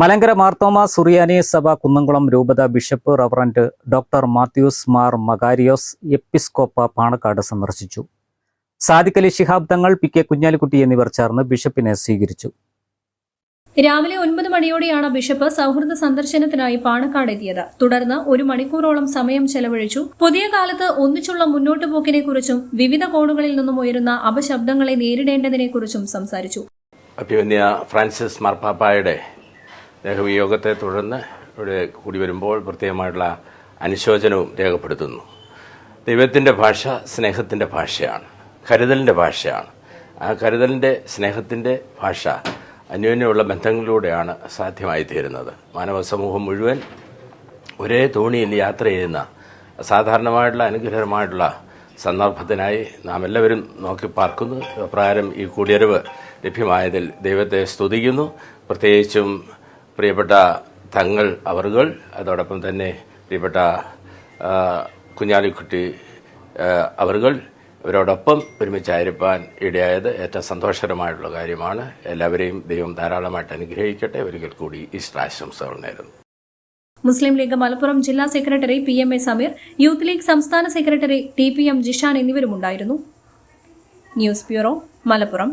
Malankara Marthoma Suriyani Sabha Kunnamkulam രൂപത bishop reverend doctor Mathews Mar Makarios Episcopa Panakkad സന്ദർശിച്ചു. Sadiqali Shihab Thangal P K Kunhalikutty എന്നിവർ ചേർന്ന് ബിഷപ്പിനെ സ്വീകരിച്ചു. രാവിലെ ഒൻപത് മണിയോടെയാണ് ബിഷപ്പ് സൗഹൃദ സന്ദർശനത്തിനായി പാണക്കാട് എത്തിയത്. തുടർന്ന് ഒരു മണിക്കൂറോളം സമയം ചെലവഴിച്ചു. പുതിയ കാലത്ത് ഒന്നിച്ചുള്ള മുന്നോട്ടു പോക്കിനെക്കുറിച്ചും വിവിധ കോണുകളിൽ നിന്നും ഉയരുന്ന അപശബ്ദങ്ങളെ നേരിടേണ്ടതിനെക്കുറിച്ചും സംസാരിച്ചു. അഭിമന്യ ഫ്രാൻസിസ് മാർപ്പാപ്പായുടെ ദേഹവിയോഗത്തെ തുടർന്ന് ഇവിടെ കൂടി വരുമ്പോൾ പ്രത്യേകമായിട്ടുള്ള അനുശോചനവും രേഖപ്പെടുത്തുന്നു. ദൈവത്തിന്റെ ഭാഷ സ്നേഹത്തിന്റെ ഭാഷയാണ്. കരുതലിന്റെ ഭാഷയാണ്. ആ കരുതലിന്റെ സ്നേഹത്തിന്റെ ഭാഷ അന്യോന്യമുള്ള ബന്ധങ്ങളിലൂടെയാണ് സാധ്യമായി തീരുന്നത് മാനവ സമൂഹം മുഴുവൻ ഒരേ തോണിയിൽ യാത്ര ചെയ്യുന്ന സാധാരണമായിട്ടുള്ള അനുഗ്രഹമായിട്ടുള്ള സന്ദർഭത്തിനായി നാം എല്ലാവരും നോക്കി പാർക്കുന്നു. അപ്രകാരം ഈ കൂടിയറിവ് ലഭ്യമായതിൽ ദൈവത്തെ സ്തുതിക്കുന്നു. പ്രത്യേകിച്ചും പ്രിയപ്പെട്ട തങ്ങൾ അവറുകൾ അതോടൊപ്പം തന്നെ പ്രിയപ്പെട്ട കുഞ്ഞാലിക്കുട്ടി അവറുകൾ. ഇവരോടൊപ്പം ഒരുമിച്ചായിരിക്കാൻ ഇടയായത് ഏറ്റവും സന്തോഷകരമായിട്ടുള്ള കാര്യമാണ്. എല്ലാവരെയും ദൈവം ധാരാളമായിട്ട് അനുഗ്രഹിക്കട്ടെ. ഒരിക്കൽ കൂടി ഈസ്റ്റർ നേരുന്നു. മുസ്ലിം ലീഗ് മലപ്പുറം ജില്ലാ secretary P M A Sameer youth league സംസ്ഥാന secretary T P M Jishan എന്നിവരുമുണ്ടായിരുന്നു. News bureau Malappuram.